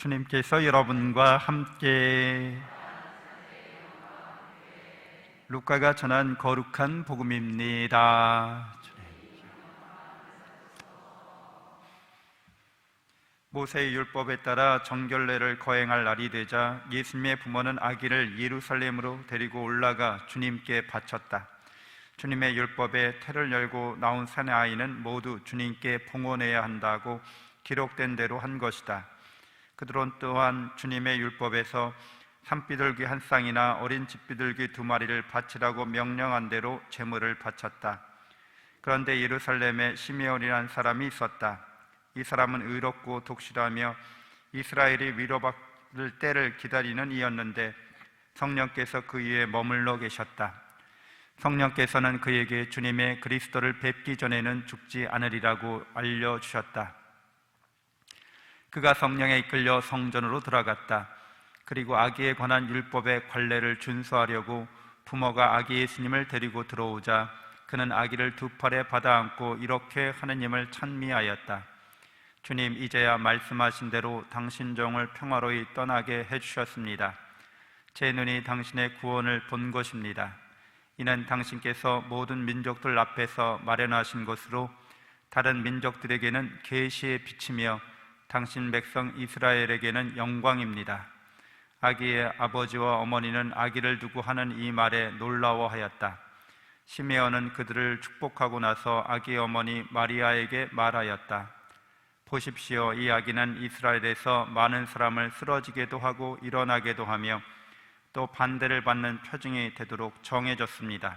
주님께서 여러분과 함께 루카가 전한 거룩한 복음입니다. 모세의 율법에 따라 정결례를 거행할 날이 되자 예수님의 부모는 아기를 예루살렘으로 데리고 올라가 주님께 바쳤다. 주님의 율법에 태를 열고 나온 사내 아이는 모두 주님께 봉헌해야 한다고 기록된 대로 한 것이다. 그들은 또한 주님의 율법에서 산비둘기 한 쌍이나 어린 집비둘기 두 마리를 바치라고 명령한 대로 제물을 바쳤다. 그런데 예루살렘에 시메온이라는 사람이 있었다. 이 사람은 의롭고 독실하며 이스라엘이 위로받을 때를 기다리는 이였는데 성령께서 그 위에 머물러 계셨다. 성령께서는 그에게 주님의 그리스도를 뵙기 전에는 죽지 않으리라고 알려주셨다. 그가 성령에 이끌려 성전으로 들어갔다. 그리고 아기에 관한 율법의 관례를 준수하려고 부모가 아기 예수님을 데리고 들어오자 그는 아기를 두 팔에 받아 안고 이렇게 하느님을 찬미하였다. 주님, 이제야 말씀하신 대로 당신 종을 평화로이 떠나게 해주셨습니다. 제 눈이 당신의 구원을 본 것입니다. 이는 당신께서 모든 민족들 앞에서 마련하신 것으로 다른 민족들에게는 계시의 빛이며 당신 백성 이스라엘에게는 영광입니다. 아기의 아버지와 어머니는 아기를 두고 하는 이 말에 놀라워하였다. 시메온은 그들을 축복하고 나서 아기 어머니 마리아에게 말하였다. 보십시오. 이 아기는 이스라엘에서 많은 사람을 쓰러지게도 하고 일어나게도 하며 또 반대를 받는 표징이 되도록 정해졌습니다.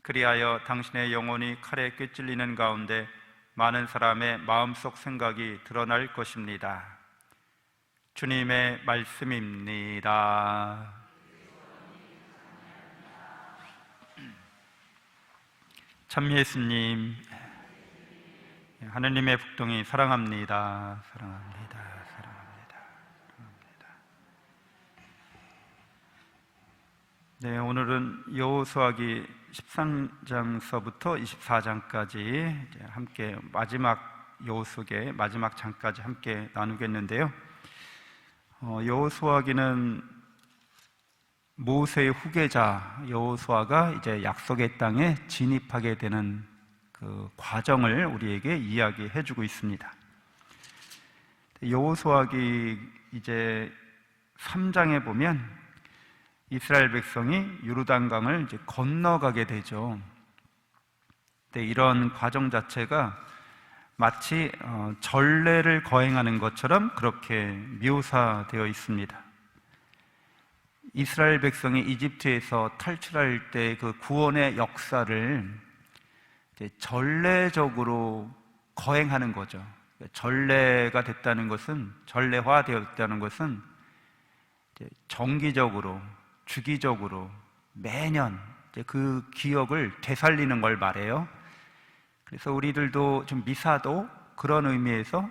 그리하여 당신의 영혼이 칼에 꿰찔리는 가운데 많은 사람의 마음속 생각이 드러날 것입니다. 주님의 말씀입니다. 참 예수님, 하느님의 북동이 사랑합니다. 사랑합니다. 사랑합니다. 네, 오늘은 여호수아기 13장서부터 24장까지 함께 마지막 여호수의 마지막 장까지 함께 나누겠는데요. 어, 여호수아기는 모세의 후계자 여호수아가 이제 약속의 땅에 진입하게 되는 그 과정을 우리에게 이야기해 주고 있습니다. 여호수아기 이제 3장에 보면 이스라엘 백성이 요르단강을 이제 건너가게 되죠. 근데 이런 과정 자체가 마치 어, 전례를 거행하는 것처럼 그렇게 묘사되어 있습니다. 이스라엘 백성이 이집트에서 탈출할 때 그 구원의 역사를 전례적으로 거행하는 거죠. 전례가 됐다는 것은 전례화 되었다는 것은 정기적으로 주기적으로 매년 그 기억을 되살리는 걸 말해요. 그래서 우리들도 좀 미사도 그런 의미에서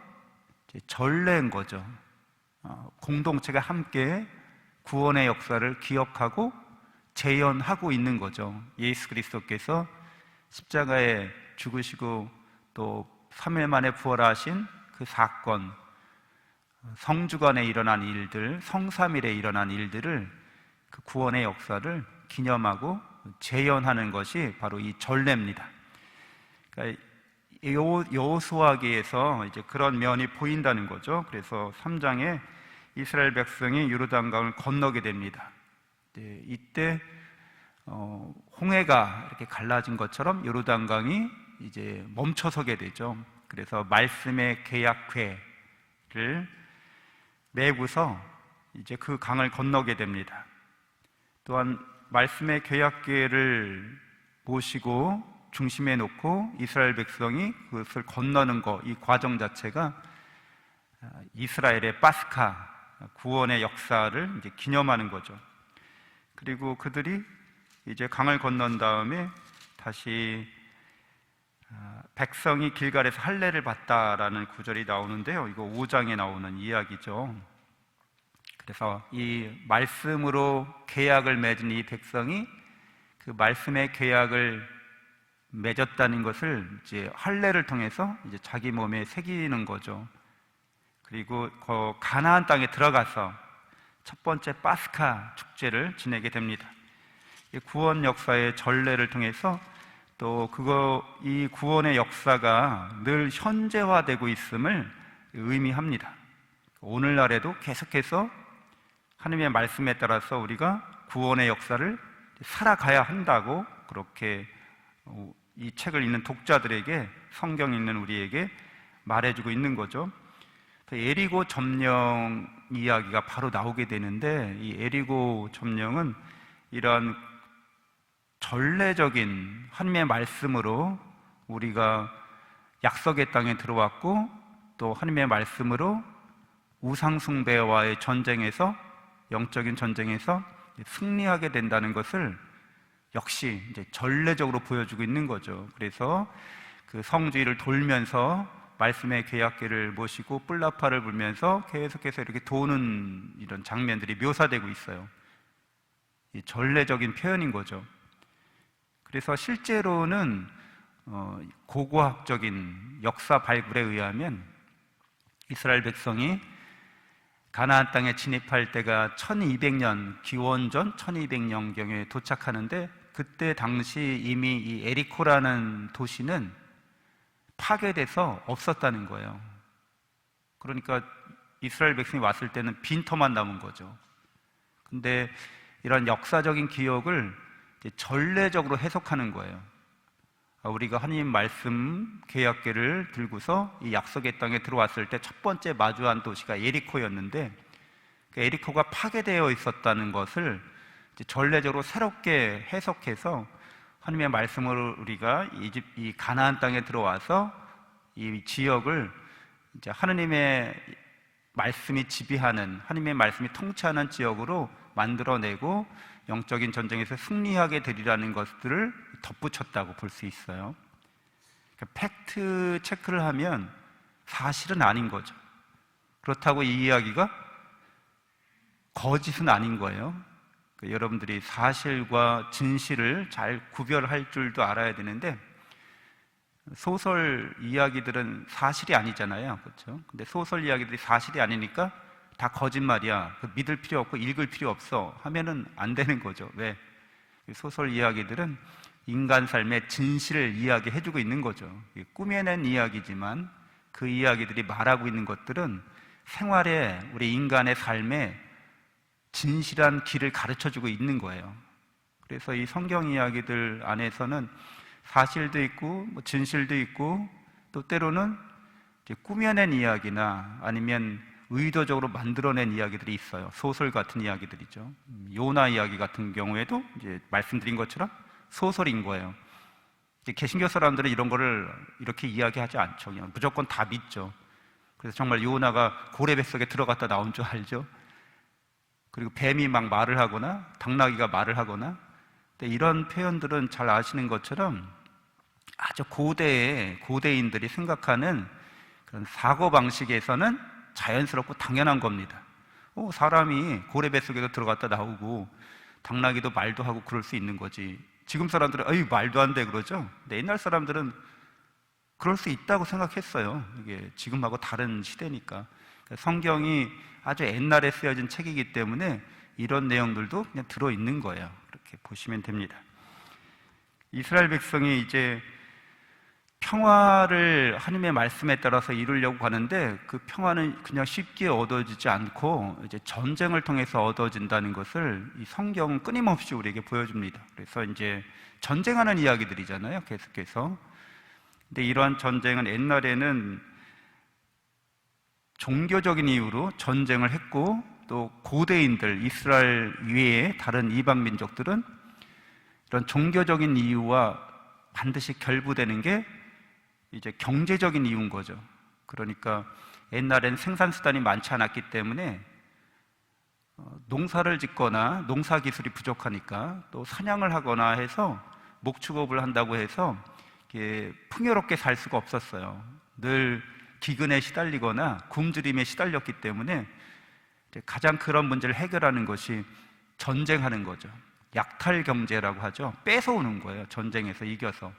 전례인 거죠. 어, 공동체가 함께 구원의 역사를 기억하고 재현하고 있는 거죠. 예수 그리스도께서 십자가에 죽으시고 또 3일 만에 부활하신 그 사건, 성주간에 일어난 일들, 성삼일에 일어난 일들을 그 구원의 역사를 기념하고 재현하는 것이 바로 이 전례입니다. 그러니까 여호수아기에서 이제 그런 면이 보인다는 거죠. 그래서 3장에 이스라엘 백성이 요르단강을 건너게 됩니다. 이때 어, 홍해가 이렇게 갈라진 것처럼 요르단강이 이제 멈춰서게 되죠. 그래서 말씀의 계약회를 매고서 이제 그 강을 건너게 됩니다. 또한 말씀의 계약계를 모시고 중심에 놓고 이스라엘 백성이 그것을 건너는 것, 이 과정 자체가 이스라엘의 파스카 구원의 역사를 이제 기념하는 거죠. 그리고 그들이 이제 강을 건넌 다음에 다시 아, 백성이 길갈에서 할례를 받다라는 구절이 나오는데요. 이거 5장에 나오는 이야기죠. 그래서 이 말씀으로 계약을 맺은 이 백성이 그 말씀의 계약을 맺었다는 것을 이제 할례를 통해서 이제 자기 몸에 새기는 거죠. 그리고 그 가나안 땅에 들어가서 첫 번째 파스카 축제를 지내게 됩니다. 이 구원 역사의 전례를 통해서 또 그거 이 구원의 역사가 늘 현재화되고 있음을 의미합니다. 오늘날에도 계속해서 하나님의 말씀에 따라서 우리가 구원의 역사를 살아가야 한다고 그렇게 어, 이 책을 읽는 독자들에게 성경 읽는 우리에게 말해주고 있는 거죠. 그 에리고 점령 이야기가 바로 나오게 되는데 이 에리고 점령은 이런 전례적인 하나님의 말씀으로 우리가 약속의 땅에 들어왔고 또 하나님의 말씀으로 우상숭배와의 전쟁에서 영적인 전쟁에서 승리하게 된다는 것을 역시 이제 전례적으로 보여주고 있는 거죠. 그래서 그 성주의를 돌면서 말씀의 계약계를 모시고 뿔나파를 불면서 계속해서 이렇게 도는 이런 장면들이 묘사되고 있어요. 이 전례적인 표현인 거죠. 그래서 실제로는 어, 고고학적인 역사 발굴에 의하면 이스라엘 백성이 가나안 땅에 진입할 때가 1200년 기원전 1200년경에 도착하는데 그때 당시 이미 이 에리코라는 도시는 파괴돼서 없었다는 거예요. 그러니까 이스라엘 백성이 왔을 때는 빈터만 남은 거죠. 근데 이런 역사적인 기억을 전례적으로 해석하는 거예요. 아, 우리가 하나님 말씀 계약계를 들고서 이 약속의 땅에 들어왔을 때 첫 번째 마주한 도시가 예리코였는데 그 에리코가 파괴되어 있었다는 것을 전례적으로 새롭게 해석해서 하나님의 말씀으로 우리가 이집 이 가나안 땅에 들어와서 이 지역을 이제 하나님의 말씀이 지배하는 하나님의 말씀이 통치하는 지역으로 만들어내고 영적인 전쟁에서 승리하게 되리라는 것들을 덧붙였다고 볼 수 있어요. 그러니까 팩트 체크를 하면 사실은 아닌 거죠. 그렇다고 이 이야기가 거짓은 아닌 거예요. 그 여러분들이 사실과 진실을 잘 구별할 줄도 알아야 되는데 소설 이야기들은 사실이 아니잖아요. 그렇죠? 근데 소설 이야기들이 사실이 아니니까 다 거짓말이야. 그 믿을 필요 없고 읽을 필요 없어. 하면은 안 되는 거죠. 왜? 소설 이야기들은 인간 삶의 진실을 이야기해 주고 있는 거죠. 꾸며낸 이야기지만 그 이야기들이 말하고 있는 것들은 생활에 우리 인간의 삶에 진실한 길을 가르쳐 주고 있는 거예요. 그래서 이 성경 이야기들 안에서는 사실도 있고, 뭐 진실도 있고, 또 때로는 꾸며낸 이야기나 아니면 의도적으로 만들어낸 이야기들이 있어요. 소설 같은 이야기들이죠. 음, 요나 이야기 같은 경우에도 이제 말씀드린 것처럼 소설인 거예요. 개신교 사람들은 이런 거를 이렇게 이야기하지 않죠. 그냥 무조건 다 믿죠. 그래서 정말 요나가 고래 뱃속에 들어갔다 나온 줄 알죠. 그리고 뱀이 막 말을 하거나 당나귀가 말을 하거나 이런 표현들은 잘 아시는 것처럼 아주 고대의 고대인들이 생각하는 그런 사고 방식에서는 자연스럽고 당연한 겁니다. 어, 사람이 고래 뱃속에서 들어갔다 나오고 당나귀도 말도 하고 그럴 수 있는 거지. 지금 사람들은 어이 말도 안 돼 그러죠. 근데 옛날 사람들은 그럴 수 있다고 생각했어요. 이게 지금하고 다른 시대니까. 성경이 아주 옛날에 쓰여진 책이기 때문에 이런 내용들도 그냥 들어 있는 거예요. 그렇게 보시면 됩니다. 이스라엘 백성이 이제 평화를 하나님의 말씀에 따라서 이루려고 하는데 그 평화는 그냥 쉽게 얻어지지 않고 이제 전쟁을 통해서 얻어진다는 것을 이 성경은 끊임없이 우리에게 보여줍니다. 그래서 이제 전쟁하는 이야기들이잖아요. 계속해서. 근데 이러한 전쟁은 옛날에는 종교적인 이유로 전쟁을 했고 또 고대인들 이스라엘 위에 다른 이방 민족들은 이런 종교적인 이유와 반드시 결부되는 게 이제 경제적인 이유인 거죠. 그러니까 옛날엔 생산 수단이 많지 않았기 때문에 어, 농사를 짓거나 농사 기술이 부족하니까 또 사냥을 하거나 해서 목축업을 한다고 해서 풍요롭게 살 수가 없었어요. 늘 기근에 시달리거나 굶주림에 시달렸기 때문에 가장 그런 문제를 해결하는 것이 전쟁하는 거죠. 약탈 경제라고 하죠. 뺏어오는 거예요. 전쟁에서 이겨서.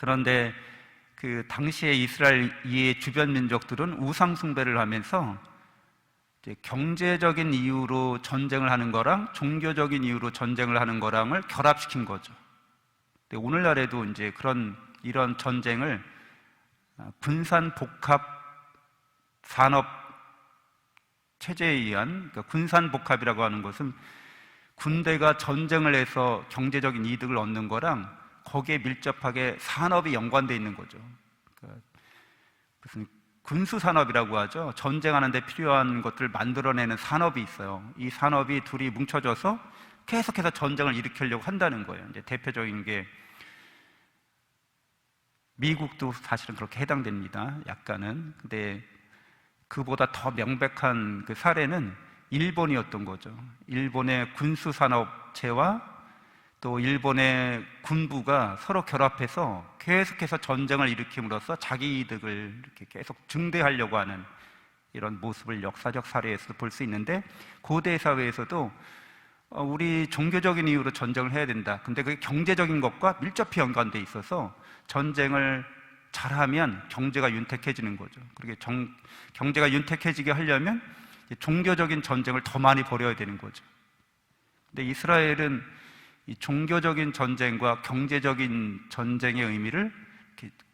그런데 그 당시에 이스라엘의 주변 민족들은 우상 숭배를 하면서 경제적인 이유로 전쟁을 하는 거랑 종교적인 이유로 전쟁을 하는 거랑을 결합시킨 거죠. 근데 오늘날에도 이제 그런 이런 전쟁을 아, 분산 복합 산업 체제에 의한 그러니까 군산 복합이라고 하는 것은 군대가 전쟁을 해서 경제적인 이득을 얻는 거랑 거기에 밀접하게 산업이 연관돼 있는 거죠. 그러니까 무슨 군수 산업이라고 하죠. 전쟁하는데 필요한 것들을 만들어내는 산업이 있어요. 이 산업이 둘이 뭉쳐져서 계속해서 전쟁을 일으키려고 한다는 거예요. 이제 대표적인 게 미국도 사실은 그렇게 해당됩니다. 약간은. 근데 그보다 더 명백한 그 사례는 일본이었던 거죠. 일본의 군수 산업체와 또 일본의 군부가 서로 결합해서 계속해서 전쟁을 일으킴으로써 자기 이득을 이렇게 계속 증대하려고 하는 이런 모습을 역사적 사례에서 볼수 있는데 고대 사회에서도 어, 우리 종교적인 이유로 전쟁을 해야 된다. 근데 그게 경제적인 것과 밀접히 연관돼 있어서 전쟁을 잘하면 경제가 윤택해지는 거죠. 그렇게 정, 경제가 윤택해지게 하려면 종교적인 전쟁을 더 많이 벌여야 되는 거죠. 근데 이스라엘은 이 종교적인 전쟁과 경제적인 전쟁의 의미를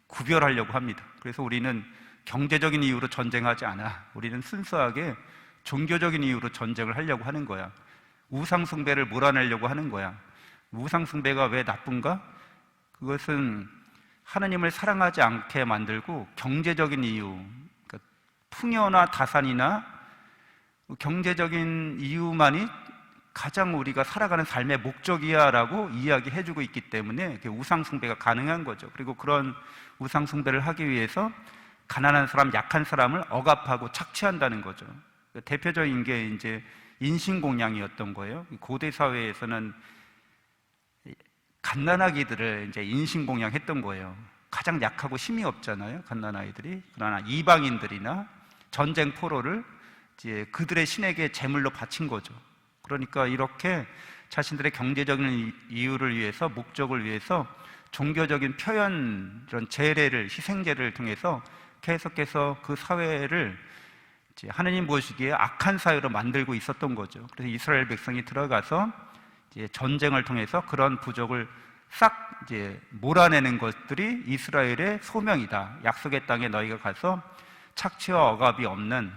구별하려고 합니다. 그래서 우리는 경제적인 이유로 전쟁하지 않아. 우리는 순수하게 종교적인 이유로 전쟁을 하려고 하는 거야. 우상숭배를 몰아내려고 하는 거야. 우상숭배가 왜 나쁜가? 그것은 하나님을 사랑하지 않게 만들고 경제적인 이유, 그러니까 풍요나 다산이나 경제적인 이유만이 가장 우리가 살아가는 삶의 목적이야라고 이야기해 주고 있기 때문에 우상 숭배가 가능한 거죠. 그리고 그런 우상 숭배를 하기 위해서 가난한 사람, 약한 사람을 억압하고 착취한다는 거죠. 대표적인 게 이제 인신공양이었던 거예요. 고대 사회에서는 갓난아기들을 이제 인신공양했던 거예요. 가장 약하고 힘이 없잖아요. 갓난아이들이. 그러나 이방인들이나 전쟁 포로를 이제 그들의 신에게 제물로 바친 거죠. 그러니까 이렇게 자신들의 경제적인 이유를 위해서 목적을 위해서 종교적인 표현 이런 제례를 희생제를 통해서 계속해서 그 사회를 하느님 보시기에 악한 사회로 만들고 있었던 거죠. 그래서 이스라엘 백성이 들어가서 전쟁을 통해서 그런 부족을 싹 이제 몰아내는 것들이 이스라엘의 소명이다. 약속의 땅에 너희가 가서 착취와 억압이 없는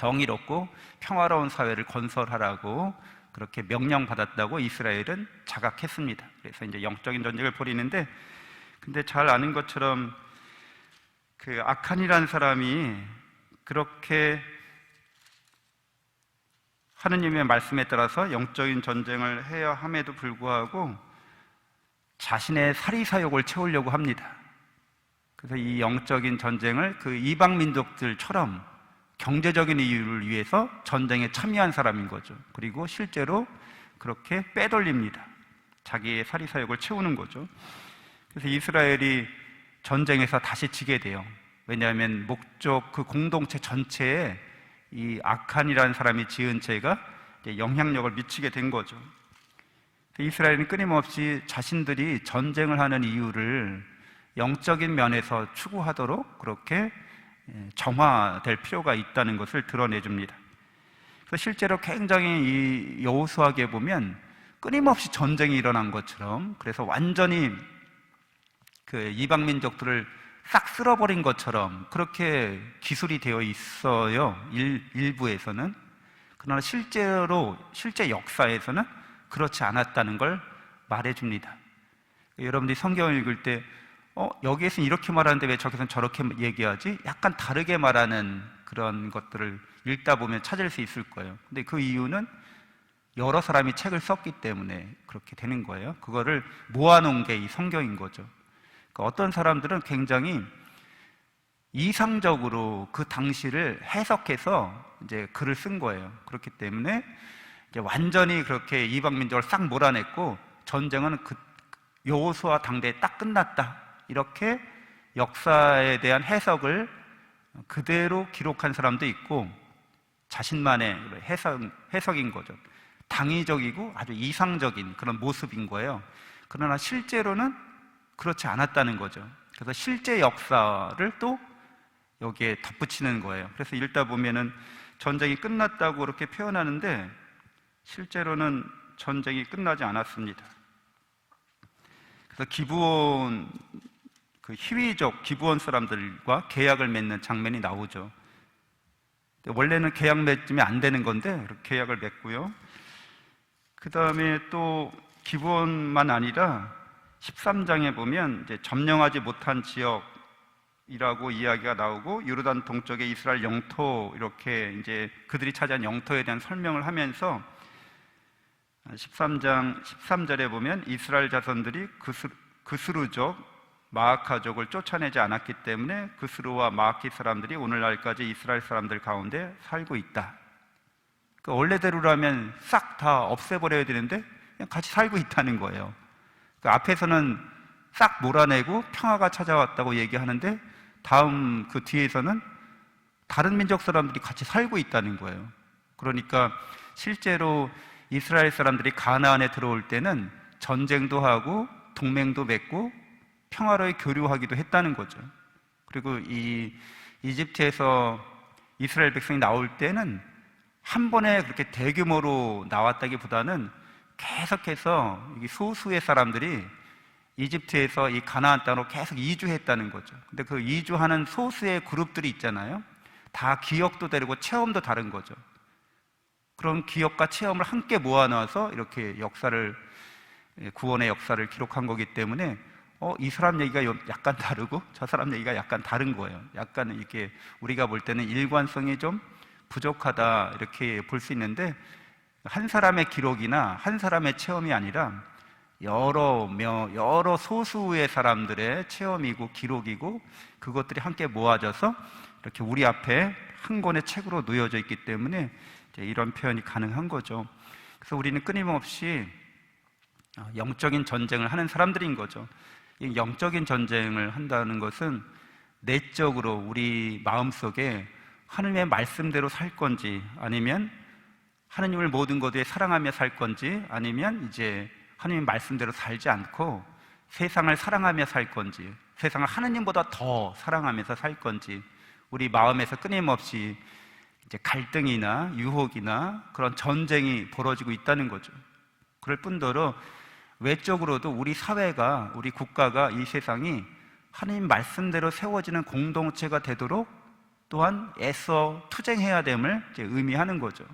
정의롭고 평화로운 사회를 건설하라고 그렇게 명령받았다고 이스라엘은 자각했습니다. 그래서 이제 영적인 전쟁을 벌이는데 근데 잘 아는 것처럼 그 아칸이라는 사람이 그렇게 하느님의 말씀에 따라서 영적인 전쟁을 해야 함에도 불구하고 자신의 사리 사욕을 채우려고 합니다. 그래서 이 영적인 전쟁을 그 이방 민족들처럼 경제적인 이유를 위해서 전쟁에 참여한 사람인 거죠. 그리고 실제로 그렇게 빼돌립니다. 자기의 사리 사욕을 채우는 거죠. 그래서 이스라엘이 전쟁에서 다시 지게 돼요. 왜냐하면 목적 그 공동체 전체에 이 아칸이라는 사람이 지은 죄가 영향력을 미치게 된 거죠. 이스라엘은 끊임없이 자신들이 전쟁을 하는 이유를 영적인 면에서 추구하도록 그렇게 정화될 필요가 있다는 것을 드러내줍니다. 그래서 실제로 굉장히 이 여호수아에 보면 끊임없이 전쟁이 일어난 것처럼 그래서 완전히 그 이방 민족들을 싹 쓸어버린 것처럼 그렇게 기술이 되어 있어요. 일, 일부에서는. 그러나 실제로, 실제 역사에서는 그렇지 않았다는 걸 말해줍니다. 여러분들이 성경을 읽을 때, 어, 여기에서는 이렇게 말하는데 왜 저기서는 저렇게 얘기하지? 약간 다르게 말하는 그런 것들을 읽다 보면 찾을 수 있을 거예요. 근데 그 이유는 여러 사람이 책을 썼기 때문에 그렇게 되는 거예요. 그거를 모아놓은 게 이 성경인 거죠. 그러니까 어떤 사람들은 굉장히 이상적으로 그 당시를 해석해서 이제 글을 쓴 거예요. 그렇기 때문에 완전히 그렇게 이방 민족을 싹 몰아냈고 전쟁은 그 여호수아 당대에 딱 끝났다. 이렇게 역사에 대한 해석을 그대로 기록한 사람도 있고 자신만의 해석, 해석인 거죠. 당위적이고 아주 이상적인 그런 모습인 거예요. 그러나 실제로는 그렇지 않았다는 거죠. 그래서 실제 역사를 또 여기에 덧붙이는 거예요. 그래서 읽다 보면은 전쟁이 끝났다고 그렇게 표현하는데 실제로는 전쟁이 끝나지 않았습니다. 그래서 기부원 그 희위족 기부원 사람들과 계약을 맺는 장면이 나오죠. 원래는 계약 맺으면 안 되는 건데 계약을 맺고요. 그 다음에 또 기부원만 아니라 13장에 보면 이제 점령하지 못한 지역이라고 이야기가 나오고 요르단 동쪽의 이스라엘 영토 이렇게 이제 그들이 차지한 영토에 대한 설명을 하면서 13장 13절에 보면 이스라엘 자손들이 그스루족 마아카족을 쫓아내지 않았기 때문에 그스루와 마아키 사람들이 오늘날까지 이스라엘 사람들 가운데 살고 있다. 그 원래대로라면 싹 다 없애버려야 되는데 그냥 같이 살고 있다는 거예요. 그 앞에서는 싹 몰아내고 평화가 찾아왔다고 얘기하는데 다음 그 뒤에서는 다른 민족 사람들이 같이 살고 있다는 거예요. 그러니까 실제로 이스라엘 사람들이 가나안에 들어올 때는 전쟁도 하고 동맹도 맺고 평화로이 교류하기도 했다는 거죠. 그리고 이 이집트에서 이스라엘 백성이 나올 때는 한 번에 그렇게 대규모로 나왔다기보다는 계속해서 소수의 사람들이 이집트에서 이 가나안 땅으로 계속 이주했다는 거죠. 근데 그 이주하는 소수의 그룹들이 있잖아요. 다 기억도 다르고 체험도 다른 거죠. 그런 기억과 체험을 함께 모아놔서 이렇게 역사를 구원의 역사를 기록한 거기 때문에 어, 이 사람 얘기가 약간 다르고 저 사람 얘기가 약간 다른 거예요. 약간 이렇게 우리가 볼 때는 일관성이 좀 부족하다 이렇게 볼 수 있는데 한 사람의 기록이나 한 사람의 체험이 아니라 여러 명, 여러 소수의 사람들의 체험이고 기록이고 그것들이 함께 모아져서 이렇게 우리 앞에 한 권의 책으로 놓여져 있기 때문에 이런 표현이 가능한 거죠. 그래서 우리는 끊임없이 영적인 전쟁을 하는 사람들인 거죠. 영적인 전쟁을 한다는 것은 내적으로 우리 마음속에 하나님의 말씀대로 살 건지 아니면 하나님을 모든 것에 사랑하며 살 건지 아니면 이제 하나님의 말씀대로 살지 않고 세상을 사랑하며 살 건지 세상을 하나님보다 더 사랑하면서 살 건지 우리 마음에서 끊임없이 이제 갈등이나 유혹이나 그런 전쟁이 벌어지고 있다는 거죠. 그럴 뿐더러 외적으로도 우리 사회가 우리 국가가 이 세상이 하나님 말씀대로 세워지는 공동체가 되도록 또한 애써 투쟁해야 됨을 의미하는 거죠.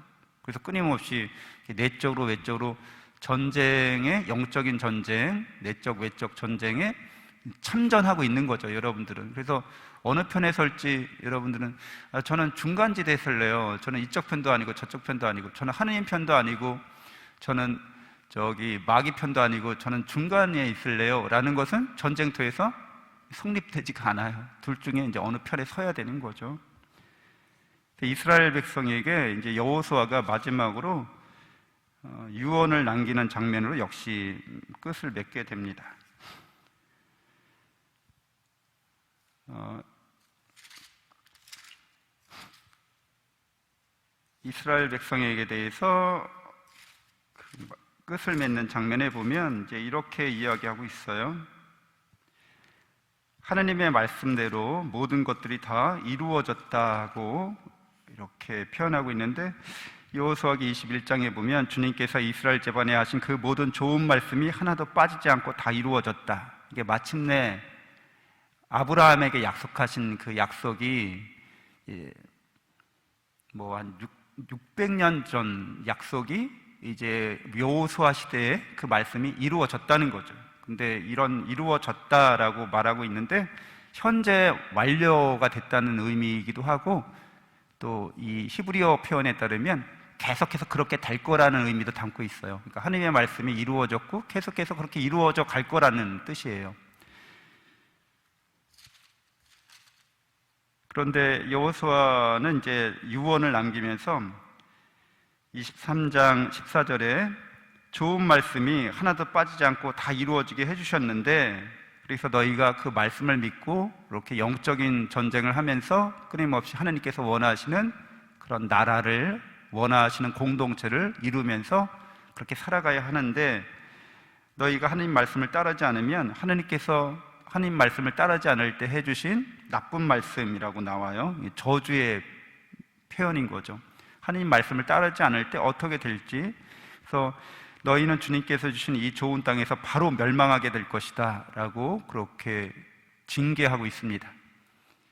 그래서 끊임없이 내적으로 외적으로 전쟁의 영적인 전쟁, 내적 외적 전쟁에 참전하고 있는 거죠, 여러분들은. 그래서 어느 편에 설지 여러분들은 아, 저는 중간지대에 설래요. 저는 이쪽 편도 아니고 저쪽 편도 아니고 저는 하느님 편도 아니고 저는 저기 마귀 편도 아니고 저는 중간에 있을래요. 라는 것은 전쟁터에서 성립되지가 않아요. 둘 중에 이제 어느 편에 서야 되는 거죠. 이스라엘 백성에게 이제 여호수아가 마지막으로 어, 유언을 남기는 장면으로 역시 끝을 맺게 됩니다. 어, 이스라엘 백성에게 대해서 그 끝을 맺는 장면에 보면 이제 이렇게 이야기하고 있어요. 하나님의 말씀대로 모든 것들이 다 이루어졌다고 이렇게 표현하고 있는데 여호수아기 21장에 보면 주님께서 이스라엘 제반에 하신 그 모든 좋은 말씀이 하나도 빠지지 않고 다 이루어졌다. 이게 마침내 아브라함에게 약속하신 그 약속이 뭐 한 600년 전 약속이 이제 묘소화 시대에 그 말씀이 이루어졌다는 거죠. 근데 이런 이루어졌다라고 말하고 있는데 현재 완료가 됐다는 의미이기도 하고 또 이 히브리어 표현에 따르면 계속해서 그렇게 될 거라는 의미도 담고 있어요. 그러니까 하나님의 말씀이 이루어졌고 계속해서 그렇게 이루어져 갈 거라는 뜻이에요. 그런데 여호수아는 이제 유언을 남기면서 23장 14절에 좋은 말씀이 하나도 빠지지 않고 다 이루어지게 해주셨는데 그래서 너희가 그 말씀을 믿고 이렇게 영적인 전쟁을 하면서 끊임없이 하나님께서 원하시는 그런 나라를 원하시는 공동체를 이루면서 그렇게 살아가야 하는데 너희가 하나님 말씀을 따르지 않으면 하나님께서 하나님 말씀을 따르지 않을 때 해주신 나쁜 말씀이라고 나와요. 이 저주의 표현인 거죠. 하나님 말씀을 따르지 않을 때 어떻게 될지. 그래서 너희는 주님께서 주신 이 좋은 땅에서 바로 멸망하게 될 것이다 라고 그렇게 징계하고 있습니다.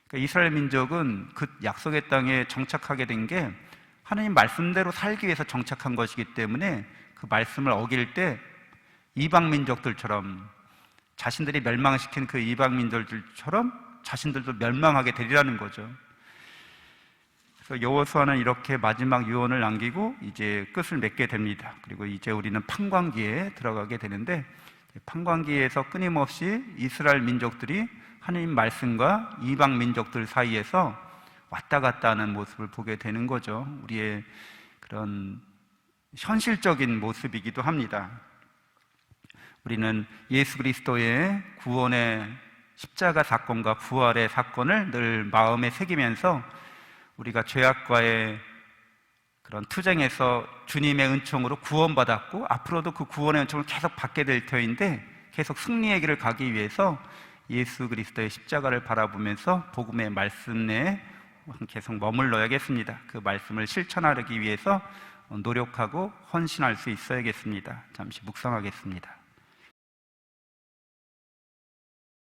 그러니까 이스라엘 민족은 그 약속의 땅에 정착하게 된 게 하나님 말씀대로 살기 위해서 정착한 것이기 때문에 그 말씀을 어길 때 이방 민족들처럼 자신들이 멸망시킨 그 이방 민족들처럼 자신들도 멸망하게 되리라는 거죠. 여호수아는 이렇게 마지막 유언을 남기고 이제 끝을 맺게 됩니다. 그리고 이제 우리는 판광기에 들어가게 되는데 판광기에서 끊임없이 이스라엘 민족들이 하나님 말씀과 이방 민족들 사이에서 왔다 갔다 하는 모습을 보게 되는 거죠. 우리의 그런 현실적인 모습이기도 합니다. 우리는 예수 그리스도의 구원의 십자가 사건과 부활의 사건을 늘 마음에 새기면서 우리가 죄악과의 그런 투쟁에서 주님의 은총으로 구원받았고 앞으로도 그 구원의 은총을 계속 받게 될 터인데 계속 승리의 길을 가기 위해서 예수 그리스도의 십자가를 바라보면서 복음의 말씀에 계속 머물러야겠습니다. 그 말씀을 실천하기 위해서 노력하고 헌신할 수 있어야겠습니다. 잠시 묵상하겠습니다.